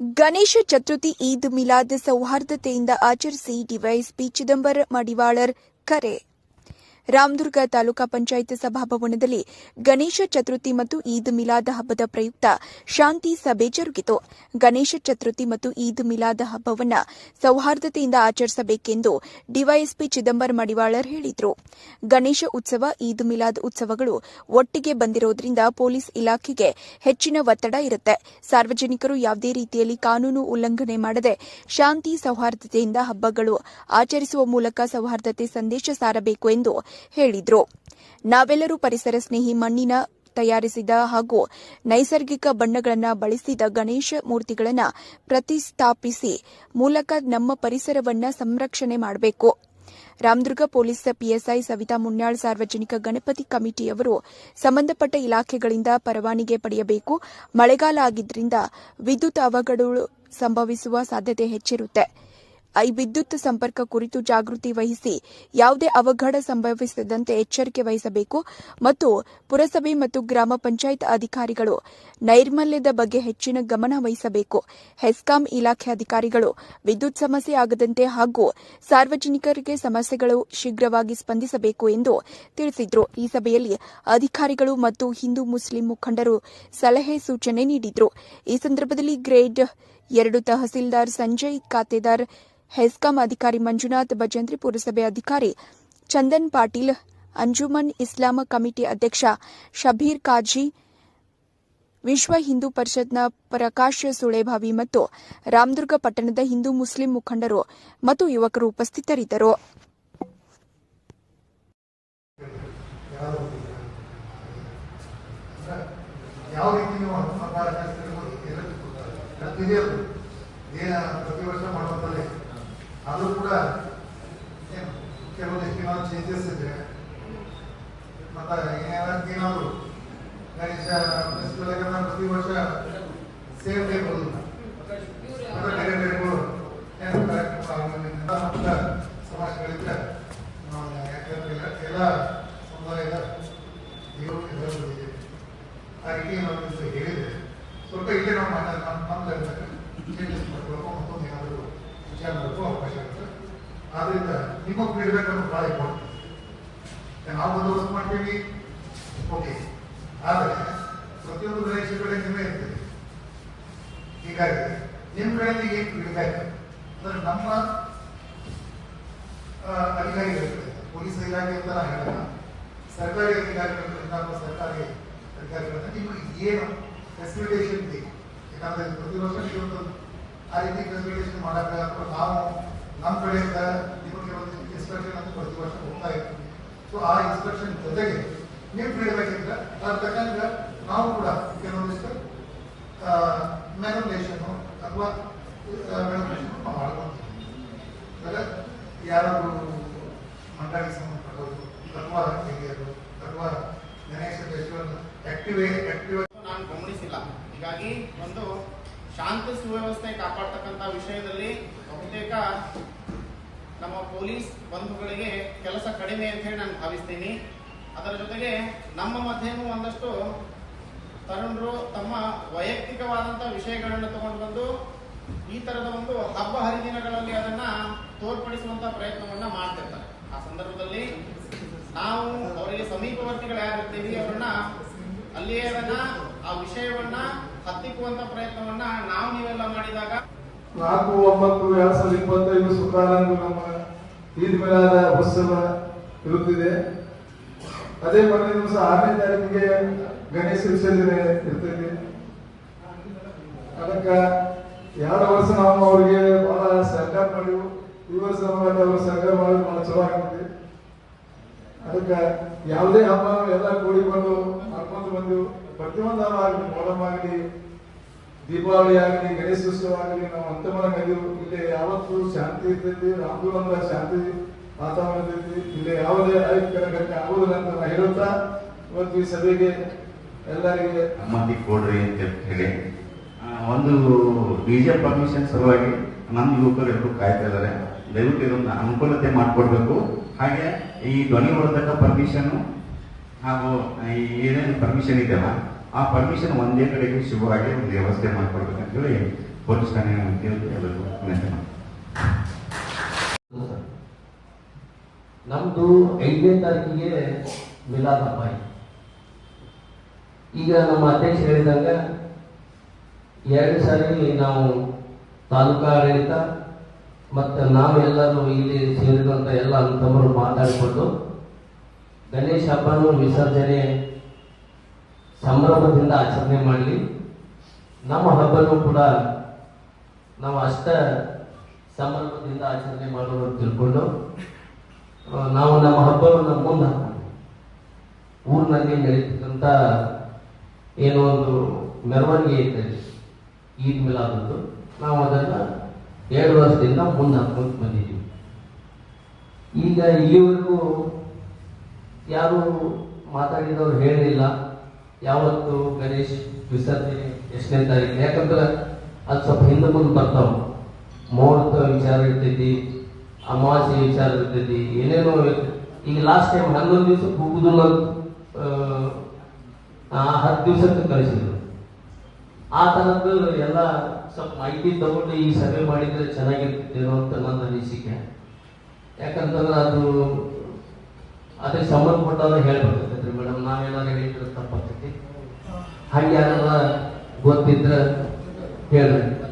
ಗಣೇಶ ಚತುರ್ಥಿ ಈದ್ ಮಿಲಾದ್ ಸೌಹಾರ್ದತೆಯಿಂದ ಆಚರಿಸಿ ಡಿವೈಎಸ್ಪಿ ಚಿದಂಬರ ಮಡಿವಾಳರ್ ಕರೆ. ರಾಮದುರ್ಗ ತಾಲೂಕಾ ಪಂಚಾಯತ್ ಸಭಾಭವನದಲ್ಲಿ ಗಣೇಶ ಚತುರ್ಥಿ ಮತ್ತು ಈದ್ ಮಿಲಾದ್ ಹಬ್ಬದ ಪ್ರಯುಕ್ತ ಶಾಂತಿ ಸಭೆ ಜರುಗಿತು. ಗಣೇಶ ಚತುರ್ಥಿ ಮತ್ತು ಈದ್ ಮಿಲಾದ್ ಹಬ್ಬವನ್ನು ಸೌಹಾರ್ದತೆಯಿಂದ ಆಚರಿಸಬೇಕೆಂದು ಡಿವೈಎಸ್ಪಿ ಚಿದಂಬರ ಮಡಿವಾಳರ್ ಹೇಳಿದರು. ಗಣೇಶ ಉತ್ಸವ, ಈದ್ ಮಿಲಾದ್ ಉತ್ಸವಗಳು ಒಟ್ಟಿಗೆ ಬಂದಿರುವುದರಿಂದ ಪೊಲೀಸ್ ಇಲಾಖೆಗೆ ಹೆಚ್ಚಿನ ಒತ್ತಡ ಇರುತ್ತೆ. ಸಾರ್ವಜನಿಕರು ಯಾವುದೇ ರೀತಿಯಲ್ಲಿ ಕಾನೂನು ಉಲ್ಲಂಘನೆ ಮಾಡದೆ ಶಾಂತಿ ಸೌಹಾರ್ದತೆಯಿಂದ ಹಬ್ಬಗಳು ಆಚರಿಸುವ ಮೂಲಕ ಸೌಹಾರ್ದತೆ ಸಂದೇಶ ಸಾರಬೇಕು ಎಂದು ಹೇಳಿದರು. ನಾವೆಲ್ಲರೂ ಪರಿಸರ ಸ್ನೇಹಿ ಮಣ್ಣಿನ ತಯಾರಿಸಿದ ಹಾಗೂ ನೈಸರ್ಗಿಕ ಬಣ್ಣಗಳನ್ನು ಬಳಸಿದ ಗಣೇಶ ಮೂರ್ತಿಗಳನ್ನು ಪ್ರತಿಷ್ಠಾಪಿಸಿ ಮೂಲಕ ನಮ್ಮ ಪರಿಸರವನ್ನು ಸಂರಕ್ಷಣೆ ಮಾಡಬೇಕು. ರಾಮದುರ್ಗ ಪೊಲೀಸ್ ಪಿಎಸ್ಐ ಸವಿತಾ ಮುನ್ಯಾಳ್ ಸಾರ್ವಜನಿಕ ಗಣಪತಿ ಕಮಿಟಿಯವರು ಸಂಬಂಧಪಟ್ಟ ಇಲಾಖೆಗಳಿಂದ ಪರವಾನಿಗೆ ಪಡೆಯಬೇಕು. ಮಳೆಗಾಲ ಆಗಿದ್ದರಿಂದ ವಿದ್ಯುತ್ ಅವಘಡಗಳು ಸಂಭವಿಸುವ ಸಾಧ್ಯತೆ ಹೆಚ್ಚಿರುತ್ತೆ. ಐ ವಿದ್ಯುತ್ ಸಂಪರ್ಕ ಕುರಿತು ಜಾಗೃತಿ ವಹಿಸಿ ಯಾವುದೇ ಅವಘಡ ಸಂಭವಿಸದಂತೆ ಎಚ್ಚರಿಕೆ ವಹಿಸಬೇಕು ಮತ್ತು ಪುರಸಭೆ ಮತ್ತು ಗ್ರಾಮ ಪಂಚಾಯತ್ ಅಧಿಕಾರಿಗಳು ನೈರ್ಮಲ್ಯದ ಬಗ್ಗೆ ಹೆಚ್ಚಿನ ಗಮನ ವಹಿಸಬೇಕು. ಹೆಸ್ಕಾಂ ಇಲಾಖೆ ಅಧಿಕಾರಿಗಳು ವಿದ್ಯುತ್ ಸಮಸ್ಯೆ ಆಗದಂತೆ ಹಾಗೂ ಸಾರ್ವಜನಿಕರಿಗೆ ಸಮಸ್ಯೆಗಳು ಶೀಘ್ರವಾಗಿ ಸ್ಪಂದಿಸಬೇಕು ಎಂದು ತಿಳಿಸಿದರು. ಈ ಸಭೆಯಲ್ಲಿ ಅಧಿಕಾರಿಗಳು ಮತ್ತು ಹಿಂದೂ ಮುಸ್ಲಿಂ ಮುಖಂಡರು ಸಲಹೆ ಸೂಚನೆ ನೀಡಿದರು. ಈ ಸಂದರ್ಭದಲ್ಲಿ ಗ್ರೇಡ್ ಎರಡು ತಹಸೀಲ್ದಾರ್ ಸಂಜಯ್ ಖಾತೆದಾರ್ ಹೆಸ್ಕಾಂ ಅಧಿಕಾರಿ ಮಂಜುನಾಥ್, ಭಜಂತ್ರಿ ಪುರಸಭೆ ಅಧಿಕಾರಿ ಚಂದನ್ ಪಾಟೀಲ್, ಅಂಜುಮನ್ ಇಸ್ಲಾಂ ಕಮಿಟಿ ಅಧ್ಯಕ್ಷ ಶಬೀರ್ ಕಾಜಿ, ವಿಶ್ವ ಹಿಂದೂ ಪರಿಷತ್ನ ಪ್ರಕಾಶ್ ಸುಳೇಭಾವಿ ಮತ್ತು ರಾಮದುರ್ಗ ಪಟ್ಟಣದ ಹಿಂದೂ ಮುಸ್ಲಿಂ ಮುಖಂಡರು ಮತ್ತು ಯುವಕರು ಉಪಸ್ಥಿತರಿದ್ದರು. ಯಾವ ರೀತಿ ಪ್ರತಿ ವರ್ಷ ಆದರೂ ಕೂಡ ಕೆಲವೊಂದಿಷ್ಟು ಏನಾದ್ರು ಚೇಂಜಸ್ ಇದೆ ಮತ್ತೆ ಏನಾದ್ರು ಏನಾದ್ರು ಗಣೇಶ ಪ್ರತಿ ವರ್ಷ ಸೇಮ್ ಡೇ ಬರೋದಿಲ್ಲ ಬೇರೆ ಕಾರ್ಯಕ್ರಮ ಸಮಾಜಗಳಿದ್ರೆ ಎಲ್ಲ- ಸಮುದಾಯದ ದೇವರು ಇದರಲ್ಲಿ ಇದೆ ಆ ರೀತಿ ನಾವು ಹೇಳಿದ್ರೆ ಸ್ವಲ್ಪ ಇಲ್ಲೇ ನಾವು ಮಾಡ ನಮ್ಮ ಚೇಂಜಸ್ ಮಾಡ್ಕೊಳ್ಳೋಕೆ ಮತ್ತೊಂದು ಏನಾದರೂ ವಿಚಾರ ಮಾಡೋಕ್ಕೂ ಅವಕಾಶ ಇರುತ್ತೆ ಆದ್ದರಿಂದ ನಿಮಗೆ ನೀಡಬೇಕನ್ನೋ ಭಾಳ ಇಂಪಾರ್ಟೆಂಟ್ ನಾವು ಬಂದೋಬಸ್ತ್ ಮಾಡ್ತೀವಿ ಓಕೆ ಆದರೆ ಪ್ರತಿಯೊಂದು ಪ್ರದೇಶಗಳೇ ನಿಮ್ಮೇ ಇರ್ತದೆ ಹೀಗಾಗಿ ನಿಮ್ಮ ಕಡೆಯಲ್ಲಿ ಏನು ಫೀಡ್ಬ್ಯಾಕ್ ಅಂದ್ರೆ ನಮ್ಮ ಅಧಿಕಾರಿಗಳಿರ್ತದೆ ಪೊಲೀಸ್ ಇಲಾಖೆ ಅಂತ ನಾನು ಹೇಳಲ್ಲ ಸರ್ಕಾರಿ ಅಧಿಕಾರಿಗಳಿಂದ ಅಥವಾ ಸರ್ಕಾರಿ ಅಧಿಕಾರಿಗಳಿಂದ ನಿಮಗೆ ಏನು ಫೆಸಿಲಿಟೇಷನ್ ಬೇಕು ಯಾಕಂದರೆ ಪ್ರತಿ ವರ್ಷ ನೀವು ಆ ರೀತಿ ಫೆಸಿಲಿಟೇಷನ್ ಮಾಡಕ್ಕೆ ಅಥವಾ ನಾವು ನಮ್ಮ ಕಡೆಯಿಂದ ನಿಮಗೆ ಒಂದು ಇನ್ಸ್ಪೆಕ್ಷನ್ ಅಂತ ಪ್ರತಿ ವರ್ಷ ಹೋಗ್ತಾ ಇರ್ತೀವಿ. ಸೊ ಆ ಇನ್ಸ್ಪೆಕ್ಷನ್ ಜೊತೆಗೆ ನೀವು ಫೀಡ್ಬ್ಯಾಕ್ ಇದ್ರೆ ಅದ್ರ ತಕ್ಕಂಗೆ ನಾವು ಕೂಡ ಕೆಲವೊಂದಿಷ್ಟು ಮೆನುಲೇಷನ್ ಅಥವಾ ಮ್ಯಾನುಲೇಷನ್ ನಾವು ಮಾಡ್ಕೊಂತೀವಿ. ಅಂದರೆ ಯಾರಾದರೂ ಮಂಡಳಿಗೆ ಸಂಬಂಧಪಟ್ಟವರು ಅಥವಾ ಹಿರಿಯರು ಅಥವಾ ಗಣೇಶ ಫೆಸ್ಟಿವಲ್ ಆಕ್ಟಿವ್ ಆಕ್ಟಿವ್ ನಾನು ಗಮನಿಸಿಲ್ಲ. ಹೀಗಾಗಿ ಒಂದು ಶಾಂತಿ ಸುವ್ಯವಸ್ಥೆ ಕಾಪಾಡ್ತಕ್ಕಂಥ ವಿಷಯದಲ್ಲಿ ಬಹುತೇಕ ನಮ್ಮ ಪೊಲೀಸ್ ಬಂಧುಗಳಿಗೆ ಕೆಲಸ ಕಡಿಮೆ ಅಂತ ಹೇಳಿ ನಾನು ಭಾವಿಸ್ತೀನಿ. ಅದರ ಜೊತೆಗೆ ನಮ್ಮ ಮಧ್ಯೆನೂ ಒಂದಷ್ಟು ತರುಣರು ತಮ್ಮ ವೈಯಕ್ತಿಕವಾದಂಥ ವಿಷಯಗಳನ್ನು ತಗೊಂಡು ಬಂದು ಈ ತರದ ಒಂದು ಹಬ್ಬ ಹರಿದಿನಗಳಲ್ಲಿ ಅದನ್ನ ತೋರ್ಪಡಿಸುವಂತ ಪ್ರಯತ್ನವನ್ನ ಮಾಡ್ತಿರ್ತಾರೆ. ಆ ಸಂದರ್ಭದಲ್ಲಿ ನಾವು ಅವರಿಗೆ ಸಮೀಪವರ್ತಿಗಳು ಯಾರಿರ್ತೀವಿ ಅವರನ್ನ ಅಲ್ಲಿಯೇ ಅದನ್ನ ಆ ವಿಷಯವನ್ನ ಹತ್ತಿಕ್ಕುವಂತ ಪ್ರಯತ್ನವನ್ನ ನಾವು ನೀವೆಲ್ಲ ಮಾಡಿದಾಗ ನಾಲ್ಕು ಒಂಬತ್ತು ಎರಡ್ ಸಾವಿರದ ಇಪ್ಪತ್ತೈದು ಶುಕ್ರವಾರಂದು ನಮ್ಮ ಈದ್ ಮಿಲಾದ ಉತ್ಸವ ಇರುತ್ತಿದೆ. ಅದೇ ಮೊದಲ ದಿವಸ ಆರನೇ ತಾರೀಕಿಗೆ ಗಣೇಶ ವಿಸರ್ಜನೆ ಇರ್ತೈತಿ. ಅದಕ್ಕ ಎರಡು ವರ್ಷ ನಾವು ಅವರಿಗೆ ಬಹಳ ಸಹಕಾರ ಮಾಡಿವು ಈ ವರ್ಷ ಅವರು ಸಹಕಾರ ಮಾಡೋದು ಬಹಳ ಚಲೋ ಆಗ್ತೈತಿ ಅದಕ್ಕೆ ಯಾವುದೇ ಹಬ್ಬ, ಎಲ್ಲ ಕೂಡಿ ಬಂದು ಮಾಡ್ಕೊಂಡು ಬಂದು ಪ್ರತಿಯೊಂದು ಹಬ್ಬ ಆಗಲಿ ಮೊಹರಂ ಆಗಲಿ ದೀಪಾವಳಿ ಆಗಲಿ ಗಣೇಶೋತ್ಸವ ಆಗಲಿ ನಾವು ಅಂತ ಮೇಲೆ ಇಲ್ಲಿ ಯಾವತ್ತೂ ಶಾಂತಿ ಇರ್ತೈತಿ ಅಂದ್ರೆ ಶಾಂತಿ ವಾತಾವರಣ ಇರ್ತೈತಿ ಇಲ್ಲಿ ಯಾವುದೇ ಘಟನೆ ಆಗುದಿಲ್ಲ ಅಂತ ನಾನು ಹೇಳುತ್ತಾ, ಇವತ್ತು ಈ ಸಭೆಗೆ ಎಲ್ಲರಿಗೆ ಅನುಮತಿ ಕೊಡ್ರಿ ಅಂತ ಹೇಳಿ. ಒಂದು ಒಂದು ಡಿಜೆ ಪರ್ಮಿಷನ್ ಸಲುವಾಗಿ ನಮ್ಮ ಯುವಕರು ಎಲ್ಲರೂ ಕಾಯ್ತಾ ಇದ್ದಾರೆ. ದಯವಿಟ್ಟು ಇದೊಂದು ಅನುಕೂಲತೆ ಮಾಡಿಕೊಡ್ಬೇಕು. ಹಾಗೆ ಈ ಧ್ವನಿ ವರ್ಧಕ ಪರ್ಮಿಷನ್ ಹಾಗೂ ಏನೇನು ಪರ್ಮಿಷನ್ ಇದೆಯಲ್ಲ, ಆ ಪರ್ಮಿಷನ್ ಒಂದೇ ಕಡೆಗೆ ಶುಭವಾಗಿ ಒಂದು ವ್ಯವಸ್ಥೆ ಹೇಳಿ ಪೊಲೀಸ್ ಠಾಣೆ ಕೇಳಿ ಎಲ್ಲರಿಗೂ ವಿನಂತಿ. ನಮ್ದು ಐದನೇ ತಾರೀಕಿಗೆ ಮಿಲಾದ್ ಹಬ್ಬ ಈಗ ನಮ್ಮ ಅಧ್ಯಕ್ಷ ಹೇಳಿದಂಗ ಎರಡು ಸಾರಿ ನಾವು ತಾಲೂಕಾ ಆಡಳಿತ ಮತ್ತು ನಾವೆಲ್ಲರೂ ಇಲ್ಲಿ ಸೇರಿದಂಥ ಎಲ್ಲ ತಮ್ಮರು ಮಾತಾಡಿಕೊಂಡು ಗಣೇಶ ಹಬ್ಬನೂ ವಿಸರ್ಜನೆ ಸಂಭ್ರಮದಿಂದ ಆಚರಣೆ ಮಾಡಲಿ. ನಮ್ಮ ಹಬ್ಬನೂ ಕೂಡ ನಾವು ಅಷ್ಟ ಸಂಭ್ರಮದಿಂದ ಆಚರಣೆ ಮಾಡೋದು ತಿಳ್ಕೊಂಡು ನಾವು ನಮ್ಮ ಹಬ್ಬವನ್ನು ಮುಂದೆ ಊರಿನಲ್ಲಿ ನಡೀತಕ್ಕಂಥ ಏನೋ ಒಂದು ಮೆರವಣಿಗೆ ಐತೆ ಈದ್ ಮಿಲಾದದ್ದು ನಾವು ಅದನ್ನು ಎರಡು ವರ್ಷದಿಂದ ಮುಂದೆ ಹಾಕೊಂಡು ಬಂದಿದ್ದೀವಿ. ಈಗ ಇಲ್ಲಿವರೆಗೂ ಯಾರು ಮಾತಾಡಿದವರು ಹೇಳಿಲ್ಲ ಯಾವತ್ತು ಗಣೇಶ್ ವಿಸರ್ಜನೆ ಎಷ್ಟನೇ ತಾರೀಕು ಯಾಕಂದ್ರೆ ಅದು ಸ್ವಲ್ಪ ಹಿಂದೆ ಮುಂದೆ ಬರ್ತಾವ. ಮುಹೂರ್ತ ವಿಚಾರ ಇರ್ತೈತಿ, ಅಮಾವಾಸ್ಯೆ ವಿಚಾರ ಇರ್ತೈತಿ, ಏನೇನೋ. ಈಗ ಲಾಸ್ಟ್ ಟೈಮ್ ಹನ್ನೊಂದು ದಿವಸಕ್ಕೆ ಹೋಗುದಿಲ್ಲ ಆ ಹತ್ತು ದಿವಸಕ್ಕೆ ಕಳಿಸಿದ್ರು. ಆ ಥರದ್ದು ಎಲ್ಲ ಸ್ವಲ್ಪ ಮಾಹಿತಿ ತಗೊಂಡು ಈ ಸಭೆ ಮಾಡಿದ್ರೆ ಚೆನ್ನಾಗಿರ್ತೇನೋ ಅಂತ ನನ್ನ ಅನಿಸಿಕೆ. ಯಾಕಂತಂದ್ರೆ ಅದು ಅದಕ್ಕೆ ಸಂಬಂಧಪಟ್ಟವ್ರು ಹೇಳ್ಬೇಕಾಗ್ತೈತ್ರಿ ಮೇಡಮ್ ನಾವೇನಾದ್ರು ಹೇಳಿದ್ರೆ ತಪ್ಪಾಗ್ತೈತಿ? ಹಾಗೆ ಯಾರೆಲ್ಲ ಗೊತ್ತಿದ್ರೆ ಹೇಳ್ರಿ.